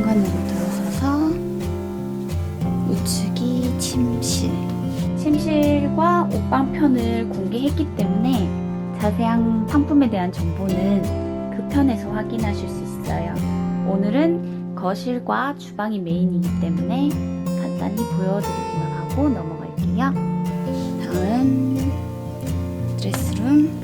현관으로 들어서서 우측이 침실. 침실과 옷방 편을 공개했기 때문에 자세한 상품에 대한 정보는 그 편에서 확인하실 수 있어요. 오늘은 거실과 주방이 메인이기 때문에 간단히 보여드리기만 하고 넘어갈게요. 다음 드레스룸,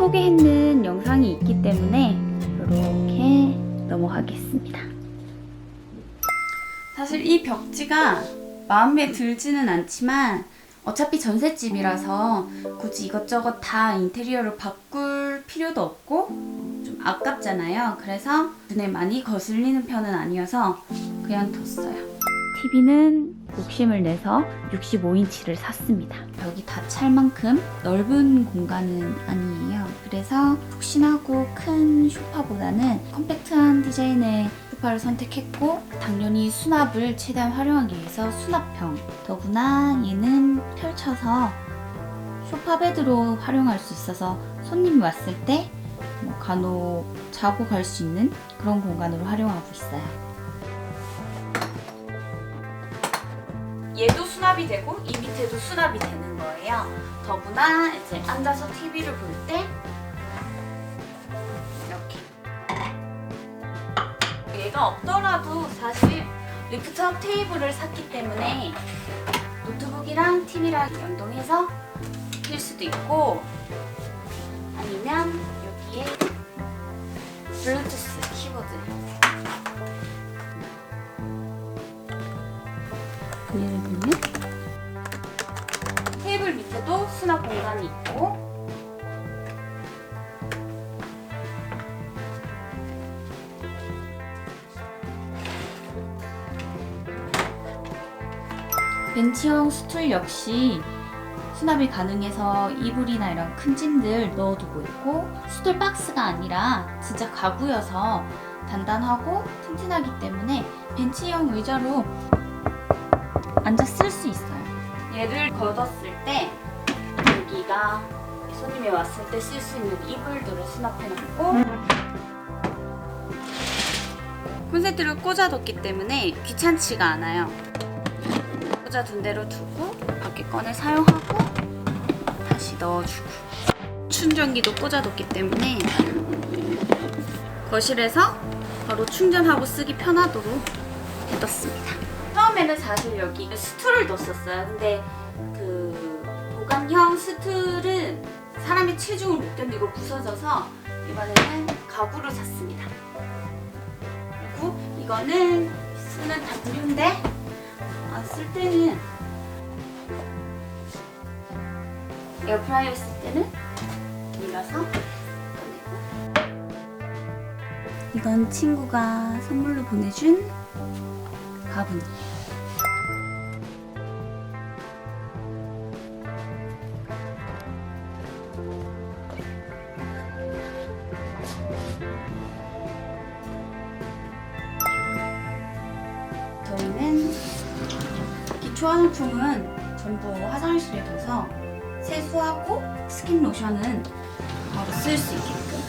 소개했는 영상이 있기 때문에 이렇게 넘어가겠습니다 사실 이 벽지가 마음에 들지는 않지만 어차피 전셋집이라서 굳이 이것저것 다 인테리어를 바꿀 필요도 없고 좀 아깝잖아요. 그래서 눈에 많이 거슬리는 편은 아니어서 그냥 뒀어요. TV는 욕심을 내서 65인치를 샀습니다. 벽이 다 찰 만큼 넓은 공간은 아니에요. 그래서 푹신하고 큰 소파보다는 컴팩트한 디자인의 소파를 선택했고 당연히 수납을 최대한 활용하기 위해서 수납형 더구나 얘는 펼쳐서 소파 베드로 활용할 수 있어서 손님이 왔을 때 뭐 간혹 자고 갈 수 있는 그런 공간으로 활용하고 있어요. 얘도 수납이 되고 이 밑에도 수납이 되는 거예요. 더구나 이제 앉아서 TV를 볼 때 이렇게 얘가 없더라도 사실 리프트업 테이블을 샀기 때문에 노트북이랑 TV랑 연동해서 낄 수도 있고 아니면 여기에 블루투스 키보드 밑에도 수납 공간이 있고 벤치형 스툴 역시 수납이 가능해서 이불이나 이런 큰 짐들 넣어두고 있고 스툴 박스가 아니라 진짜 가구여서 단단하고 튼튼하기 때문에 벤치형 의자로 앉아 쓸 수 있어요. 얘를 걷었을 때 여기가 손님이 왔을 때 쓸 수 있는 이불들을 수납해놓고 콘센트를 꽂아뒀기 때문에 귀찮지가 않아요. 꽂아둔 대로 두고 밖에 꺼내 사용하고 다시 넣어주고 충전기도 꽂아뒀기 때문에 거실에서 바로 충전하고 쓰기 편하도록 해뒀습니다. 처음에는 사실 여기 스툴을 뒀었어요. 근데 그 보관형 스툴은 사람의 체중을 못 견디고 부서져서 이번에는 가구를 샀습니다. 그리고 이거는 쓰는 담요인데 아, 쓸 때는 에어프라이어 쓸 때는 밀어서 이건 친구가 선물로 보내준 가분이에요. 기초 화장품은 전부 화장실에 둬서 세수하고 스킨 로션은 바로 쓸 수 있게끔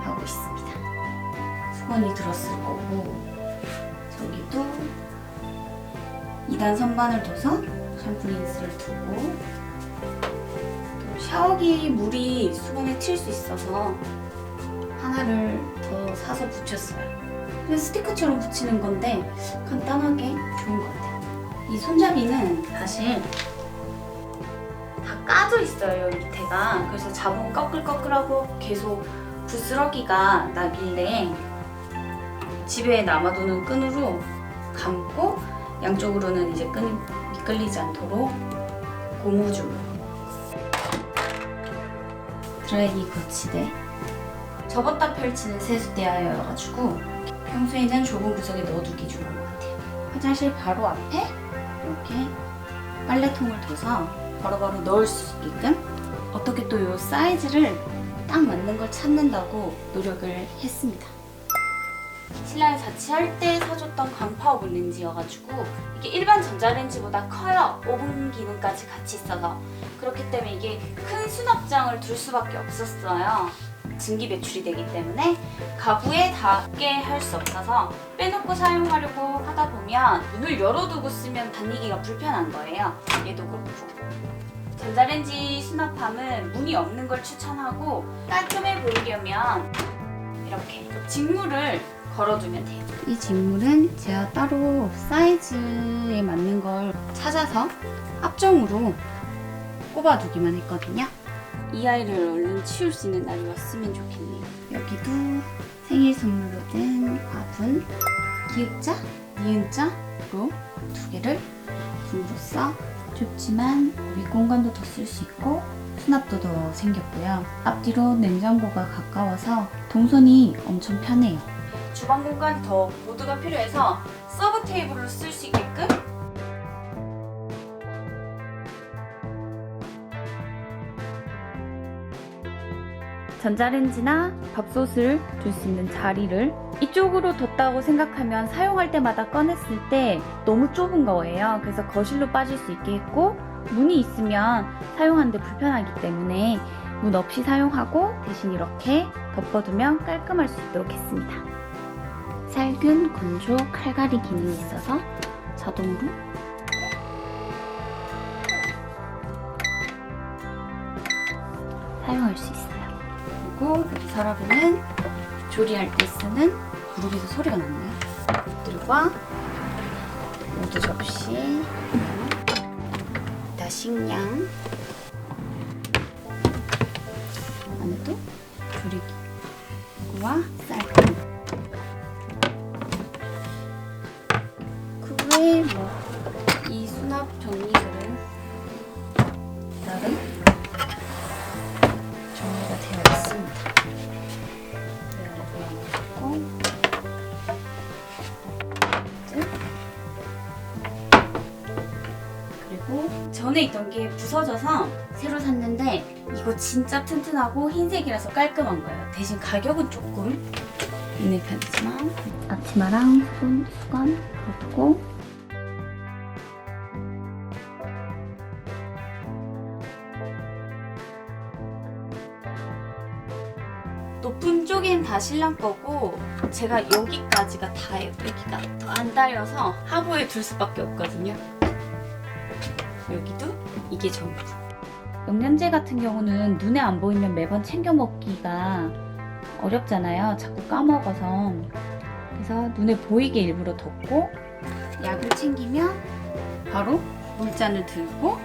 하고 있습니다. 수건이 들었을 거고 저기도 2단 선반을 둬서 샴푸 린스를 두고 또 샤워기 물이 수건에 튈 수 있어서 하나를 더 사서 붙였어요. 그냥 스티커처럼 붙이는 건데 간단하게 좋은 것 같아요. 이 손잡이는 사실 다 까져 있어요 밑에가. 그래서 잡으면 꺼끌꺼끌하고 계속 부스러기가 나길래 집에 남아도는 끈으로 감고 양쪽으로는 이제 끈이 미끌리지 않도록 고무줄로 드라이기 거치대 접었다 펼치는 세수대야여가지고 평소에는 좁은 구석에 넣어두기 좋은 것 같아요. 화장실 바로 앞에 이렇게 빨래통을 둬서 바로바로 넣을 수 있게끔 어떻게 또 이 사이즈를 딱 맞는 걸 찾는다고 노력을 했습니다. 신랑이 자취할 때 사줬던 광파오븐 렌즈여가지고 이게 일반 전자레인지보다 커요. 오븐 기능까지 같이 있어서 그렇기 때문에 이게 큰 수납장을 둘 수밖에 없었어요. 증기 배출이 되기 때문에 가구에 닿게 할 수 없어서 빼놓고 사용하려고 하다 보면 문을 열어두고 쓰면 다니기가 불편한 거예요. 얘도 그렇고. 전자레인지 수납함은 문이 없는 걸 추천하고 깔끔해 보이려면 이렇게 직물을 걸어두면 돼요. 이 직물은 제가 따로 사이즈에 맞는 걸 찾아서 합정으로 꼽아두기만 했거든요. 이 아이를 얼른 치울 수 있는 날이 왔으면 좋겠네요. 여기도 생일 선물로 된 화분, 기읍자, 니은자로 두 개를 줌으로써 좁지만 윗공간도 더 쓸 수 있고 수납도 더 생겼고요. 앞뒤로 냉장고가 가까워서 동선이 엄청 편해요. 주방 공간이 더 모두가 필요해서 서브 테이블을 쓸수 있게끔 전자레인지나 밥솥을 둘 수 있는 자리를 이쪽으로 뒀다고 생각하면 사용할 때마다 꺼냈을 때 너무 좁은 거예요. 그래서 거실로 빠질 수 있게 했고 문이 있으면 사용하는데 불편하기 때문에 문 없이 사용하고 대신 이렇게 덮어두면 깔끔할 수 있도록 했습니다. 살균, 건조, 칼갈이 기능이 있어서 자동으로 사용할 수 있어요. 그리고 여기 서랍에는 조리할 때 쓰는 무릎에서 소리가 났네요. 것들과 모두 접시, 다 식량, 안에도 조리기와 쌀 전에 있던 게 부서져서 새로 샀는데 이거 진짜 튼튼하고 흰색이라서 깔끔한 거예요. 대신 가격은 조금 있는 편이지만 앞치마랑 손 수건 그렇고 높은 쪽엔 다 신랑 거고 제가 여기까지가 다예요. 여기가 더안 달려서 하부에 둘 수밖에 없거든요. 여기도 이게 전부. 영양제 같은 경우는 눈에 안 보이면 매번 챙겨 먹기가 어렵잖아요. 자꾸 까먹어서. 그래서 눈에 보이게 일부러 뒀고 약을 챙기면 바로 물잔을 들고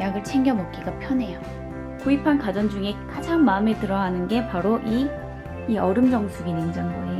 약을 챙겨 먹기가 편해요. 구입한 가전 중에 가장 마음에 들어 하는 게 바로 이, 이 얼음 정수기 냉장고예요.